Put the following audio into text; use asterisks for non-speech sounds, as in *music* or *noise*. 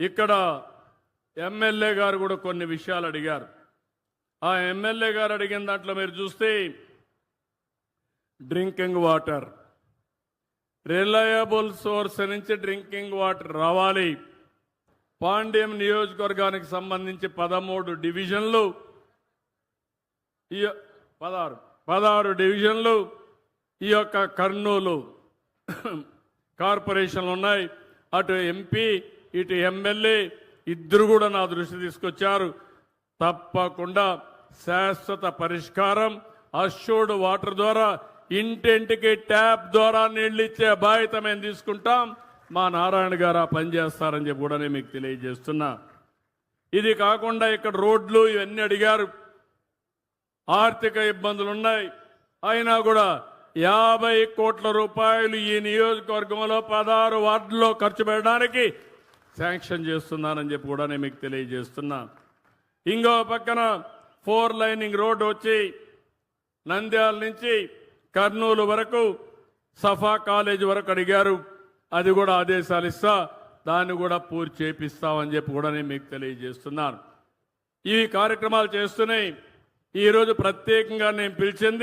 ఇక్కడ ఎమ్మెల్యే గారు కూడా కొన్ని విషయాలు అడిగారు. ఆ ఎమ్మెల్యే గారు అడిగిన దాంట్లో మీరు చూస్తే డ్రింకింగ్ వాటర్. రిలయబుల్ సోర్స్ నుంచి డ్రింకింగ్ వాటర్ రావాలి. పాండ్యం నియోజకవర్గానికి సంబంధించి పదమూడు డివిజన్లు ఈ పదహారు పదహారు డివిజన్లు ఈ యొక్క కర్నూలు *coughs* కార్పొరేషన్లు ఉన్నాయి. అటు ఎంపీ ఇటు ఎమ్మెల్యే ఇద్దరు కూడా నా దృష్టి తీసుకొచ్చారు. తప్పకుండా శాశ్వత పరిష్కారం. అష్యూర్డ్ వాటర్ ద్వారా ఇంటింటికి ట్యాప్ ద్వారా నీళ్ళు ఇచ్చే బాధ్యత మేము తీసుకుంటాం. మా నారాయణ గారు ఆ పని చేస్తారని చెప్పి కూడా నేను మీకు తెలియజేస్తున్నా. ఇది కాకుండా ఇక్కడ రోడ్లు ఇవన్నీ అడిగారు. ఆర్థిక ఇబ్బందులు ఉన్నాయి. అయినా కూడా యాభై కోట్ల రూపాయలు ఈ నియోజకవర్గంలో పదహారు వార్డుల్లో ఖర్చు పెట్టడానికి శాంక్షన్ చేస్తున్నానని చెప్పి కూడా నేను మీకు తెలియజేస్తున్నా. ఇంకో పక్కన ఫోర్ లైనింగ్ రోడ్డు వచ్చి నంద్యాల నుంచి కర్నూలు వరకు సఫా కాలేజ్ వరకు అడిగారు. అది కూడా ఆదేశాలు ఇస్తా దాన్ని కూడా పూర్తి చేపిస్తామని చెప్పి కూడా నేను మీకు తెలియజేస్తున్నాను ఈ కార్యక్రమాలు చేస్తూనే ఈరోజు ప్రత్యేకంగా నేను పిలిచింది